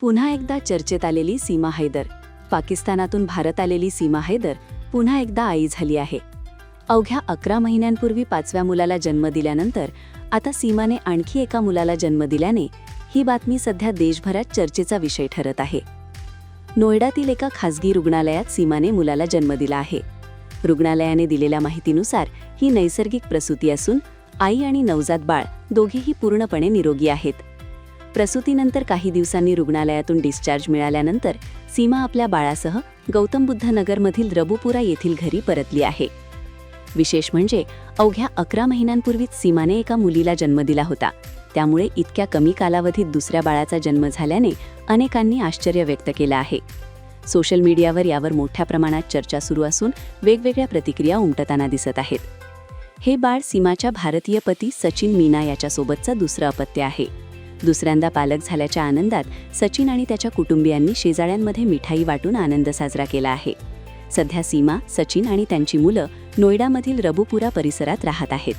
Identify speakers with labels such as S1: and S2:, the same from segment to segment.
S1: पुन्हा एकदा चर्चेत आलेली सीमा हैदर. पाकिस्तानातून भारत आलेली सीमा हैदर पुन्हा एकदा आई झाली आहे. अवघ्या अकरा महिन्यांपूर्वी पाचव्या मुलाला जन्म दिल्यानंतर आता सीमाने आणखी एका मुलाला जन्म दिल्याने ही बातमी सध्या देशभरात चर्चेचा विषय ठरत आहे. नोएडातील एका खासगी रुग्णालयात सीमाने मुलाला जन्म दिला आहे. रुग्णालयाने दिलेल्या माहितीनुसार ही नैसर्गिक प्रसूती असून आई आणि नवजात बाळ दोघेही पूर्णपणे निरोगी आहेत. प्रसूतीनंतर काही दिवसांनी रुग्णालयातून डिस्चार्ज मिळाल्यानंतर सीमा आपल्या बाळासह गौतम बुद्ध नगरमधील रबुपुरा येथील घरी परतली आहे. विशेष म्हणजे अवघ्या अकरा महिन्यांपूर्वीच सीमाने एका मुलीला जन्म दिला होता. त्यामुळे इतक्या कमी कालावधीत दुसऱ्या बाळाचा जन्म झाल्याने अनेकांनी आश्चर्य व्यक्त केलं आहे. सोशल मीडियावर यावर मोठ्या प्रमाणात चर्चा सुरू असून वेगवेगळ्या प्रतिक्रिया उमटताना दिसत आहेत. हे बाळ सीमाच्या भारतीय पती सचिन मीना याच्यासोबतचं दुसरं अपत्य आहे. दुसऱ्यांदा पालक झाल्याच्या आनंदात सचिन आणि त्याच्या कुटुंबियांनी शेजाऱ्यांमध्ये मिठाई वाटून आनंद साजरा केला आहे. सध्या सीमा सचिन आणि त्यांची मुलं नोएडामधील रबुपुरा परिसरात राहत आहेत.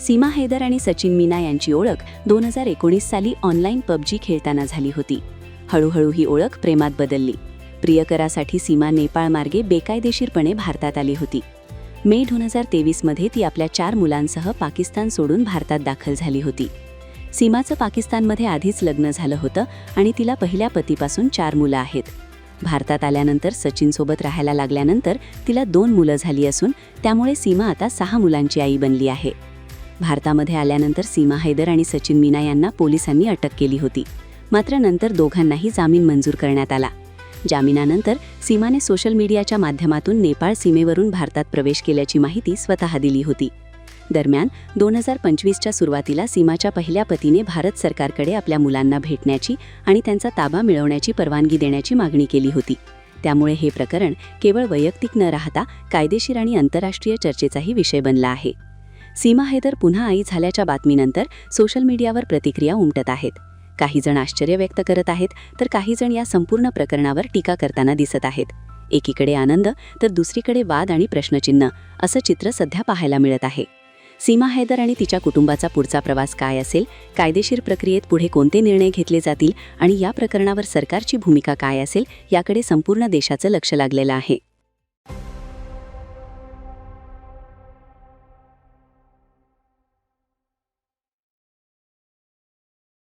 S1: सीमा हैदर आणि सचिन मीना यांची ओळख दोन हजार एकोणीस साली ऑनलाईन पबजी खेळताना झाली होती. हळूहळू ही ओळख प्रेमात बदलली. प्रियकरासाठी सीमा नेपाळमार्गे बेकायदेशीरपणे भारतात आली होती. मे दोन हजार तेवीसमध्ये ती आपल्या चार मुलांसह पाकिस्तान सोडून भारतात दाखल झाली होती. सीमाचं पाकिस्तानमध्ये आधीच लग्न झालं होतं आणि तिला पहिल्या पतीपासून चार मुलं आहेत. भारतात आल्यानंतर सचिनसोबत राहायला लागल्यानंतर तिला दोन मुलं झाली असून त्यामुळे सीमा आता सहा मुलांची आई बनली आहे. भारतामध्ये आल्यानंतर सीमा हैदर आणि सचिन मीना यांना पोलिसांनी अटक केली होती. मात्र नंतर दोघांनाही जामीन मंजूर करण्यात आला. जामिनानंतर सीमाने सोशल मीडियाच्या माध्यमातून नेपाळ सीमेवरून भारतात प्रवेश केल्याची माहिती स्वतः दिली होती. दरम्यान दोन हजार पंचवीसच्या सुरुवातीला सीमाच्या पहिल्या पतीने भारत सरकारकडे आपल्या मुलांना भेटण्याची आणि त्यांचा ताबा मिळवण्याची परवानगी देण्याची मागणी केली होती. त्यामुळे हे प्रकरण केवळ वैयक्तिक न राहता कायदेशीर आणि आंतरराष्ट्रीय चर्चेचाही विषय बनला आहे. सीमा हैदर पुन्हा आई झाल्याच्या बातमीनंतर सोशल मीडियावर प्रतिक्रिया उमटत आहेत. काही जण आश्चर्य व्यक्त करत आहेत तर काही जण या संपूर्ण प्रकरणावर टीका करताना दिसत आहेत. एकीकडे आनंद तर दुसरीकडे वाद आणि प्रश्नचिन्ह असं चित्र सध्या पाहायला मिळत आहे. सीमा हैदर आणि तिच्या कुटुंबाचा पुढचा प्रवास काय असेल कायदेशीर प्रक्रियेत पुढे कोणते निर्णय घेतले जातील आणि या प्रकरणावर सरकारची भूमिका काय असेल याकडे संपूर्ण देशाचं लक्ष लागलेलं आहे.